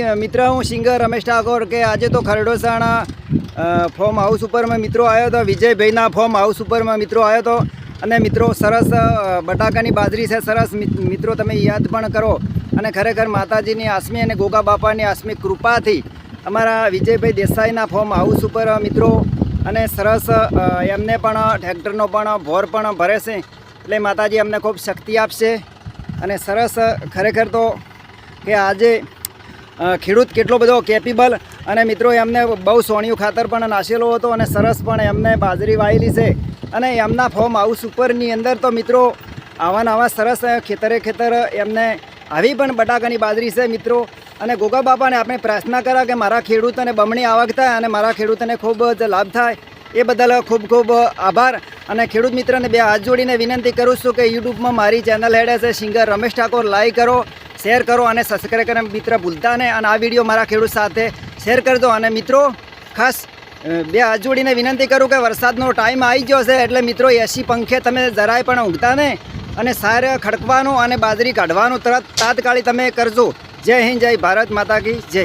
મિત્ર, હું સિંગર રમેશ ઠાકોર કે આજે તો ખરડોસાણા ફોર્મ હાઉસ ઉપર મેં મિત્રો આવ્યો હતો, વિજયભાઈના ફોર્મ હાઉસ ઉપર મેં મિત્રો આવ્યો હતો. અને મિત્રો, સરસ બટાકાની બાજરી છે, સરસ. મિત- મિત્રો, તમે યાદ પણ કરો. અને ખરેખર માતાજીની આસમી અને ગોગા બાપાની આસમી કૃપાથી અમારા વિજયભાઈ દેસાઈના ફોર્મ હાઉસ ઉપર મિત્રો, અને સરસ એમને પણ ટ્રેક્ટરનો પણ ભોર પણ ભરે છે. એટલે માતાજી અમને ખૂબ શક્તિ આપશે. અને સરસ ખરેખર તો કે આજે ખેડૂત કેટલો બધો કેપેબલ અને મિત્રો એમને બહુ સોણિયું ખાતર પણ નાશેલો હતો અને સરસ પણ એમને બાજરી વાયેલી છે. અને એમના ફોર્મ હાઉસ ઉપરની અંદર તો મિત્રો આવા ને આવા સરસ ખેતરે ખેતર એમને આવી પણ બટાકાની બાજરી છે મિત્રો. અને ગોગા બાપાને આપણે પ્રાર્થના કરા કે મારા ખેડૂતોને બમણી આવક થાય અને મારા ખેડૂતોને ખૂબ જ લાભ થાય. એ બદલ ખૂબ ખૂબ આભાર. અને ખેડૂત મિત્રને બે હાથ જોડીને વિનંતી કરું છું કે યુટ્યુબમાં મારી ચેનલ હેડે છે સિંગર રમેશ ઠાકોર લાઈક કરો. શેર કરો અને સબસ્ક્રાઈબ કરીને મિત્ર ભૂલતા નહીં. અને આ વીડિયો મારા ખેડૂત સાથે શેર કરજો. અને મિત્રો, ખાસ બે હાથ વિનંતી કરું કે વરસાદનો ટાઈમ આવી ગયો છે એટલે મિત્રો, એસી પંખે તમે જરાય પણ ઊંઘતા નહીં. અને સાર ખડકવાનું અને બાજરી કાઢવાનું તરત તાત્કાલિક તમે કરજો. જય હિન્દ, જય ભારત માતા કી જય.